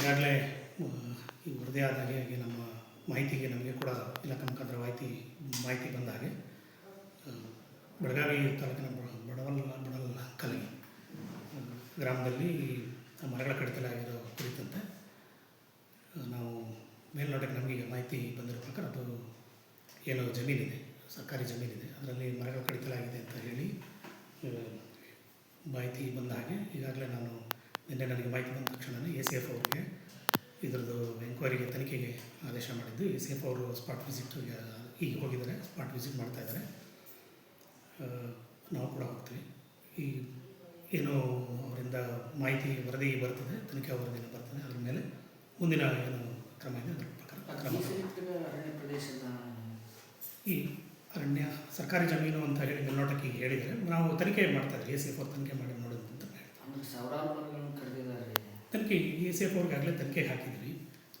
ಈಗಾಗಲೇ ಈ ವರದಿ ಆದ ಹಾಗೆ ನಮ್ಮ ಮಾಹಿತಿಗೆ ನಮಗೆ ಕೂಡ ಇಲಾಖೆ ಮುಖಾಂತರ ಮಾಹಿತಿ ಮಾಹಿತಿ ಬಂದ ಹಾಗೆ ಬೆಳಗಾವಿ ತಾಲೂಕಿನ ಬಡವಲ್ ಬಡವಲ್ ಕಲಗಿ ಕಲಿ ಗ್ರಾಮದಲ್ಲಿ ಮರಗಳ ಕಡಿತಲಾಗಿರೋ ಕುರಿತಂತೆ ಆ, ನಾವು ಮೇಲ್ನೋಟಕ್ಕೆ ನಮಗೆ ಮಾಹಿತಿ ಬಂದಿರೋ ಪ್ರಕಾರ ಅದು ಏನು ಜಮೀನಿದೆ ಸರ್ಕಾರಿ ಜಮೀನಿದೆ. ಅದರಲ್ಲಿ ಮರಗಳು ಕಡಿತಲಾಗಿದೆ ಅಂತ ಹೇಳಿ ಮಾಹಿತಿ ಬಂದ ಹಾಗೆ ಈಗಾಗಲೇ ನಾನು ನಿನ್ನೆ ನನಗೆ ಮಾಹಿತಿ ಬಂದ ತಕ್ಷಣವೇ ಎ ಸಿ ಎಫ್ ಅವ್ರಿಗೆ ಇದರದ್ದು ಎಂಕ್ವೈರಿಗೆ ತನಿಖೆಗೆ ಆದೇಶ ಮಾಡಿದ್ದು. ಎ ಸಿ ಎಫ್ ಅವರು ಸ್ಪಾಟ್ ವಿಸಿಟ್ ಈಗ ಹೋಗಿದ್ದಾರೆ. ಸ್ಪಾಟ್ ವಿಸಿಟ್ ಮಾಡ್ತಾ ಇದ್ದಾರೆ. ನಾವು ಕೂಡ ಹೋಗ್ತೀವಿ. ಈ ಏನು ಅವರಿಂದ ಮಾಹಿತಿ ವರದಿ ಬರ್ತದೆ ತನಿಖೆ ವರದಿನ ಬರ್ತದೆ ಅದ್ರ ಮೇಲೆ ಮುಂದಿನ ಏನು ಕ್ರಮ ಇದೆ ಅದರ ಪ್ರಕಾರ ಕ್ರಮ ಅರಣ್ಯ ಪ್ರದೇಶದ ಈ ಅರಣ್ಯ ಸರ್ಕಾರಿ ಜಮೀನು ಅಂತ ಹೇಳಿ ಮೇಲ್ನೋಟಕ್ಕೆ ಹೇಳಿದರೆ ನಾವು ತನಿಖೆ ಮಾಡ್ತಾ ಇದ್ದೀವಿ ಎ ಸಿ ಎಫ್ ಅವ್ರು ತನಿಖೆ ಮಾಡಿ ನೋಡೋದು ಅಂತ ಹೇಳ್ತಾರೆ. ಸಾವಿರಾರು ತನಿಖೆ ಎ ಎಸ್ ಎಫ್ ಅವ್ರಿಗೆ ಆಗಲೇ ತನಿಖೆಗೆ ಹಾಕಿದ್ವಿ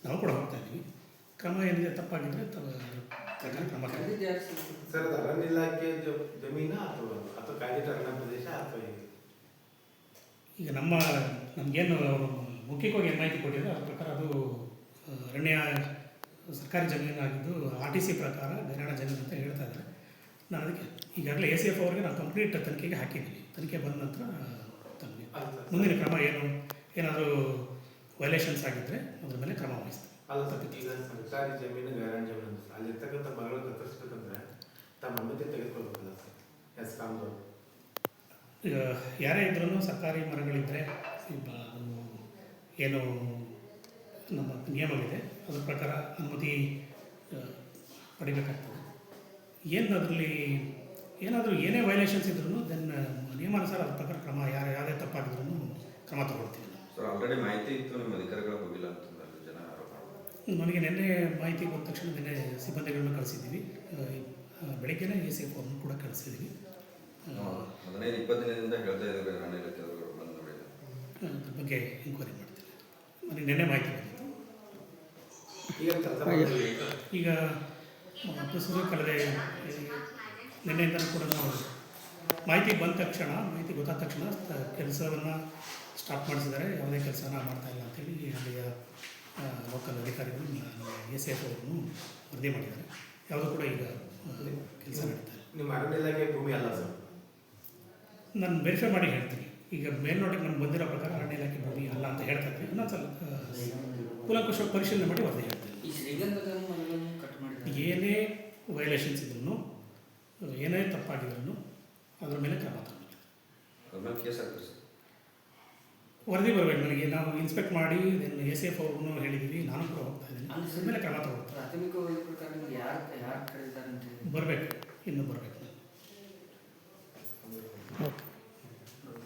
ನಾವು ಕೂಡ ಹೋಗ್ತಾ ಇದ್ದೀವಿ ಕ್ರಮ ಏನಿದೆ ತಪ್ಪಾಗಿದ್ರೆ ಕ್ರಮ ಸರ್? ಅರಣ್ಯ ಇಲಾಖೆಯ ಜಮೀನು ಅಥವಾ ಅಥವಾ ಅರಣ್ಯ ಪ್ರದೇಶ ಅಥವಾ? ಈಗ ನಮ್ಮ ನಮಗೇನು ಮುಖ್ಯವಾಗಿ ಏನು ಮಾಹಿತಿ ಕೊಟ್ಟಿದ್ರು ಅದ್ರ ಪ್ರಕಾರ ಅದು ಅರಣ್ಯ ಸರ್ಕಾರಿ ಜಮೀನಾಗಿದ್ದು ಆರ್ ಟಿ ಸಿ ಪ್ರಕಾರ ಹರಿಯಾಣ ಜಮೀನು ಅಂತ ಹೇಳ್ತಾ ಇದ್ದಾರೆ. ನಾನು ಅದಕ್ಕೆ ಈಗಾಗಲೇ ಎ ಸಿ ಎಫ್ ಅವರಿಗೆ ನಾವು ಕಂಪ್ಲೀಟ್ ತನಿಖೆಗೆ ಹಾಕಿದ್ವಿ. ತನಿಖೆ ಬಂದ ನಂತರ ಮುಂದಿನ ಕ್ರಮ ಏನು? ಏನಾದರೂ ವೈಲೇಷನ್ಸ್ ಆಗಿದ್ದರೆ ಅದ್ರ ಮೇಲೆ ಕ್ರಮ ವಹಿಸ್ತೀವಿ ಅಲ್ಲ ಸರ್ ಈಗ ಸರ್ಕಾರಿ ಜಮೀನು ಗ್ಯಾರಂಟಿ ಜಮೀನು ಅಂತ. ಅಲ್ಲಿರ್ತಕ್ಕಂಥ ಮರಗಳು ಕತ್ತರಿಸ್ಬೇಕಂದ್ರೆ ತಮ್ಮ ಅನುಮತಿ ತೆಗೆದುಕೊಳ್ಬೇಕಲ್ಲ ಸರ್ ಎಸ್ ಕಾಮ್ದವ್ರು ಈಗ ಯಾರೇ ಇದ್ರೂ ಸರ್ಕಾರಿ ಮರಗಳಿದ್ದರೆ ಒಂದು ಏನು ನಮ್ಮ ನಿಯಮವಿದೆ ಅದ್ರ ಪ್ರಕಾರ ಅನುಮತಿ ಪಡಿಬೇಕಾಗ್ತದೆ ಏನು ಅದರಲ್ಲಿ ಏನಾದರೂ ಏನೇ ವೈಲೇಷನ್ಸ್ ಇದ್ರೂ ದೆನ್ ನಿಯಮಾನುಸಾರ ಅದ್ರ ಪ್ರಕಾರ ಕ್ರಮ ಯಾರು ಯಾವುದೇ ತಪ್ಪಾಗಿದ್ರೂ ಕ್ರಮ ತಗೊಳ್ತೀವಿ. ಸರ್ ಆಲ್ರೆಡಿ ಮಾಹಿತಿ ಇತ್ತು ನಿಮ್ಮ ಅಧಿಕಾರಿಗಳು ಹೋಗಿಲ್ಲ ಅಂತಂದ್ರೆ ಜನ ಆರೋಪ ಮಾಡ್ತಾರೆ. ನನಗೆ ನಿನ್ನೆ ಮಾಹಿತಿ ಬಂದ ತಕ್ಷಣ ನಿನ್ನೆ ಸಿಬ್ಬಂದಿಗಳನ್ನ ಕಳಿಸಿದ್ದೀವಿ. ಬೆಳಗ್ಗೆನೇ ಎ ಸಿ ಎಫ್ ಅವ್ರನ್ನ ಕೂಡ ಕಳಿಸಿದ್ದೀವಿ. ಹದಿನೈದು ಇಪ್ಪತ್ತು ದಿನದಿಂದ ಹೇಳ್ತಾ ಇದ್ದಾರೆ ಅರಣ್ಯ ಇಲಾಖೆಯವರು ಬಂದು ನೋಡಿಲ್ಲ ಅದ್ರ ಬಗ್ಗೆ ಎಂಕ್ವೈರಿ ಮಾಡ್ತೀನಿ ನನಗೆ ನಿನ್ನೆ ಮಾಹಿತಿ ಬಂದಿತ್ತು. ಈಗ ಪ್ರಸ್ತುತ ಕಳೆದ ನಿನ್ನೆಯಿಂದ ಕೂಡ ನಾವು ಮಾಹಿತಿ ಬಂದ ತಕ್ಷಣ ಮಾಹಿತಿ ಗೊತ್ತಾದ ತಕ್ಷಣ ಕೆಲಸವನ್ನು ಸ್ಟಾಪ್ ಮಾಡಿಸಿದ್ದಾರೆ. ಯಾವುದೇ ಕೆಲಸನ ಮಾಡ್ತಾ ಇಲ್ಲ ಅಂತೇಳಿ ಅಲ್ಲಿಯ ಲೋಕಲ್ ಅಧಿಕಾರಿಗಳು ಎಸ್ ಸಿ ಎಫ್ ಅವರನ್ನು ವರದಿ ಮಾಡಿದ್ದಾರೆ. ಯಾವುದೂ ಕೂಡ ಈಗ ಕೆಲಸ ನಡೀತಾ ಇಲ್ಲ. ನಿಮ್ಮ ಅರಣ್ಯ ಇಲಾಖೆ ಭೂಮಿ ಅಲ್ಲ ಸರ್? ನಾನು ವೆರಿಫೈ ಮಾಡಿ ಹೇಳ್ತೀನಿ. ಈಗ ಮೇಲ್ನೋಟಕ್ಕೆ ನಮ್ಗೆ ಬಂದಿರೋ ಪ್ರಕಾರ ಅರಣ್ಯ ಇಲಾಖೆ ಭೂಮಿ ಅಲ್ಲ ಅಂತ ಹೇಳ್ತಾ ಇದ್ದೀನಿ ಇನ್ನೊಂದ್ಸಲ ಸ್ವಲ್ಪ ಕೂಲಂಕುಷ ಪರಿಶೀಲನೆ ಮಾಡಿ ವರದಿ ಹೇಳ್ತೀನಿ. ಈ ಶ್ರೀಗಂಧದ ಕಟ್ ಮಾಡಿದ್ದಾರೆ. ಏನೇ ವೈಲೇಷನ್ಸ್ ಇದ್ರೂ ಏನೇ ತಪ್ಪಾಗಿದ್ರು ಅದ್ರ ಮೇಲೆ ಕ್ರಮ ತಗೊಳ್ತೀವಿ ವರದಿ ಬರಬೇಕು ನನಗೆ ನಾವು ಇನ್ಸ್ಪೆಕ್ಟ್ ಮಾಡಿ ಇದನ್ನು ಎಸ್ ಎಫ್ ಅವ್ರನ್ನು ಹೇಳಿದ್ದೀವಿ ನಾನು ಕೂಡ ಹೋಗ್ತಾ ಇದ್ದೀನಿ. ಅದ್ರ ಮೇಲೆ ಕ್ರಮ ತಗೊಳ್ತೀವಿ ಪ್ರಾಥಮಿಕ ಪ್ರಕಾರ ಯಾರು ಯಾರು ಕಡಿದಿದ್ದಾರೆ ಅಂತ ಹೇಳಿ. ಬರಬೇಕು ಇನ್ನೂ ಬರಬೇಕು.